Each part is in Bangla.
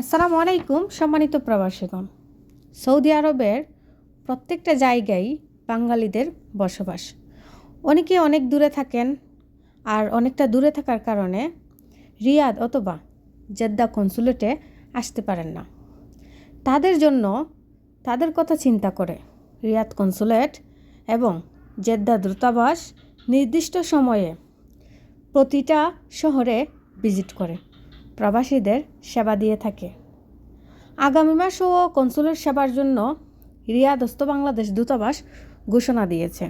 আসসালামু আলাইকুম, সম্মানিত প্রবাসীগণ। সৌদি আরবের প্রত্যেকটা জায়গায় বাঙালিদের বসবাস। অনেকে অনেক দূরে থাকেন আর অনেকটা দূরে থাকার কারণে রিয়াদ অথবা জেদ্দা কনসুলেটে আসতে পারেন না। তাদের জন্য তাদের কথা চিন্তা করে রিয়াদ কনসুলেট এবং জেদ্দা দূতাবাস নির্দিষ্ট সময়ে প্রতিটা শহরে ভিজিট করে। প্রবাসীদের সেবা দিয়ে থাকে। আগামী মাসেও কনসুলেট সেবার জন্য রিয়াদস্থ বাংলাদেশ দূতাবাস ঘোষণা দিয়েছে।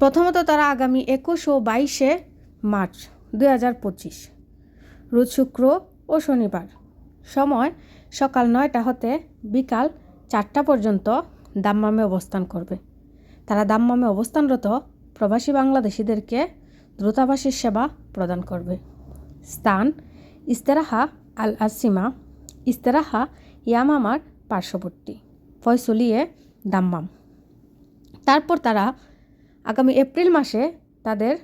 প্রথমত তারা আগামী একুশ ও বাইশে মার্চ দুই হাজার পঁচিশ, রোজ শুক্র ও শনিবার, সময় সকাল নয়টা হতে বিকাল চারটা পর্যন্ত দাম্মামে অবস্থান করবে। তারা দাম্মামে অবস্থানরত প্রবাসী বাংলাদেশিদেরকে দূতাবাসের সেবা প্রদান করবে। স্থান ইস্তেরাহা আল আসিমা ইস্তেরাহা ইয়ামামার পার্শ্ববর্তী, ফয়সলিয়ে দাম্মাম। তারপর তারা আগামী এপ্রিল মাসে তাদের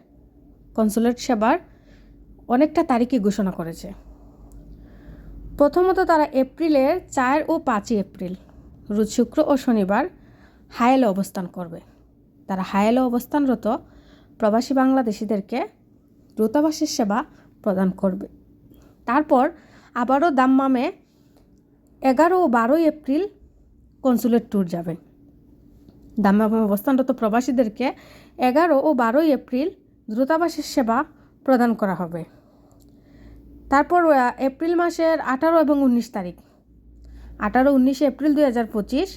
কনসুলেট সেবার অনেকটা তারিখই ঘোষণা করেছে। প্রথমত তারা এপ্রিলের চার ও পাঁচই এপ্রিল, রোজ শুক্র ও শনিবার হায়েলে অবস্থান করবে। তারা হায়েলে অবস্থানরত প্রবাসী বাংলাদেশিদেরকে দূতাবাসের সেবা প্রদান করবে। তারপর আবারও দাম্মামে এগারো ও বারোই এপ্রিল কনসুলেট ট্যুর যাবেন। দাম্মামে অবস্থানরত প্রবাসীদেরকে এগারো ও বারোই এপ্রিল দূতাবাসের সেবা প্রদান করা হবে। তারপর এপ্রিল মাসের আঠারো এবং উনিশ তারিখ। আঠারো, উনিশে এপ্রিল দুই হাজার পঁচিশ,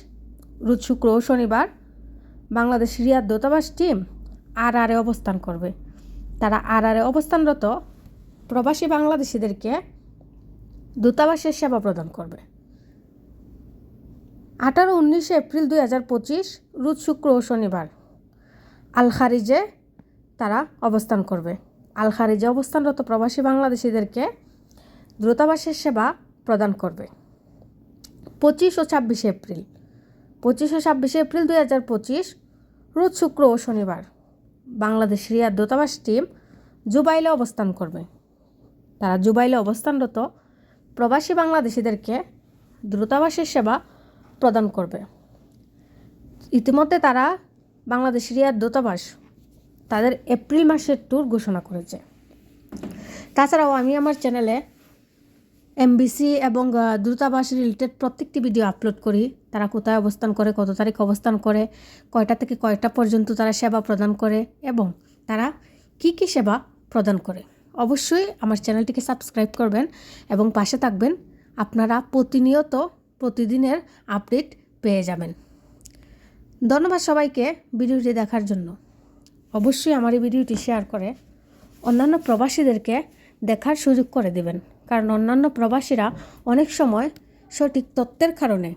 রোজ শুক্র ও শনিবার বাংলাদেশ রিয়াদ দূতাবাস টিম আর আরে অবস্থান করবে। তারা আর আরে অবস্থানরত প্রবাসী বাংলাদেশিদেরকে দূতাবাসের সেবা প্রদান করবে। আঠারো, উনিশে এপ্রিল দুই হাজার পঁচিশ, রোজ শুক্র ও শনিবার আল খারিজে তারা অবস্থান করবে। আল খারিজে অবস্থানরত প্রবাসী বাংলাদেশিদেরকে দূতাবাসের সেবা প্রদান করবে। পঁচিশ ও ছাব্বিশে এপ্রিল, পঁচিশ ও ছাব্বিশে এপ্রিল দুই হাজার পঁচিশ, রোজ শুক্র ও শনিবার বাংলাদেশ রিয়াদ দূতাবাস টিম জুবাইলে অবস্থান করবে। তারা জুবাইলে অবস্থানরত প্রবাসী বাংলাদেশিদেরকে দ্রুতাবাসের সেবা প্রদান করবে। ইতিমধ্যে তারা বাংলাদেশ রিয়াদ দূতাবাস তাদের এপ্রিল মাসের ট্যুর ঘোষণা করেছে। তাছাড়াও আমি আমার চ্যানেলে এমবিসি এবং দূতাবাস রিলেটেড প্রত্যেকটি ভিডিও আপলোড করি। তারা কোথায় অবস্থান করে, কত তারিখ অবস্থান করে, কয়টা থেকে কয়টা পর্যন্ত তারা সেবা প্রদান করে এবং তারা কি কি সেবা প্রদান করে। অবশ্যই আমার চ্যানেলটিকে সাবস্ক্রাইব করবেন এবং পাশে থাকবেন। আপনারা প্রতিনিয়ত প্রতিদিনের আপডেট পেয়ে যাবেন। ধন্যবাদ সবাইকে ভিডিওটি দেখার জন্য। অবশ্যই আমার এই ভিডিওটি শেয়ার করে অন্যান্য প্রবাসীদেরকে দেখার সুযোগ করে দেবেন। কারণ অন্যান্য প্রবাসীরা অনেক সময় সঠিক তত্ত্বের কারণে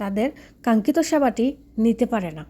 তাদের কাঙ্ক্ষিত সেবাটি নিতে পারে না।